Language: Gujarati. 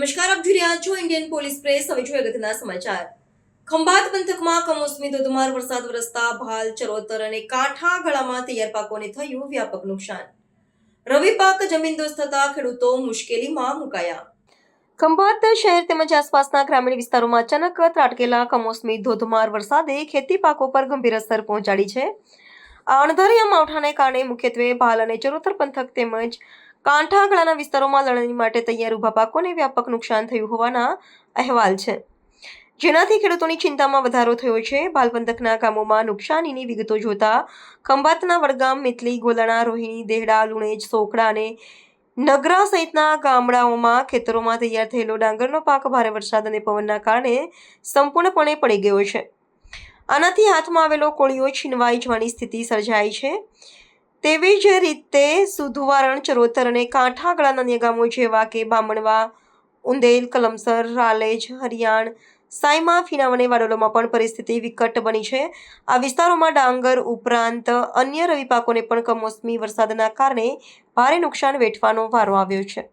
નમસ્કાર, આપ જોઈ રહ્યા છો ઇન્ડિયન પોલીસ પ્રેસ હવે જોઈએ અગત્યના સમાચાર. ખંભાત પંથકમાં કમોસમી ધોધમાર વરસાદ વરસતા ભાલ, ચરોતર અને કાંઠા ગળામાં તૈયાર પાકોને થયું વ્યાપક નુકસાન. રવિ પાક જમીનદોસ્ત થતા ખેડૂતો મુશ્કેલીમાં મુકાયા. ખંભાત શહેર તેમજ આસપાસના ગ્રામીણ વિસ્તારોમાં અચાનક ત્રાટકેલા કમોસમી ધોધમાર વરસાદે ખેતી પાકો પર ગંભીર અસર પહોંચાડી છે. આ અણધાર્યા માવઠાને કારણે મુખ્યત્વે ભાલ અને ચરોતર પંથક તેમજ કાંઠા ગળાના વિસ્તારોમાં લણણી માટે તૈયાર ઊભા પાકોને વ્યાપક નુકસાન થયું હોવાના અહેવાલ છે. જેનાથી ખેડૂતોની ચિંતામાં વધારો થયો છે. ભાલપંથકના ગામોમાં નુકસાનીની વિગતો જોતા ખંભાતના વડગામ, મિતલી, ગોલણા, રોહિણી, દેહડા, લુણેજ, સોખડા અને નગરા સહિતના ગામડાઓમાં ખેતરોમાં તૈયાર થયેલો ડાંગરનો પાક ભારે વરસાદ અને પવનના કારણે સંપૂર્ણપણે પડી ગયો છે. આનાથી હાથમાં આવેલો કોળીઓ છીનવાઈ જવાની સ્થિતિ સર્જાય છે. તેવી જ રીતે સુધવારણ, ચરોતર અને કાંઠા ગળાના અન્ય જેવા કે બામણવા, ઉંદેલ, કલમસર, રાલેજ, હરિયાણ, સાયમા, ફીનાવ અને વાડોલોમાં પણ પરિસ્થિતિ વિકટ બની છે. આ વિસ્તારોમાં ડાંગર, ઉપરાંત અન્ય રવિ પાકોને પણ કમોસમી વરસાદના કારણે ભારે નુકસાન વેઠવાનો વારો આવ્યો છે.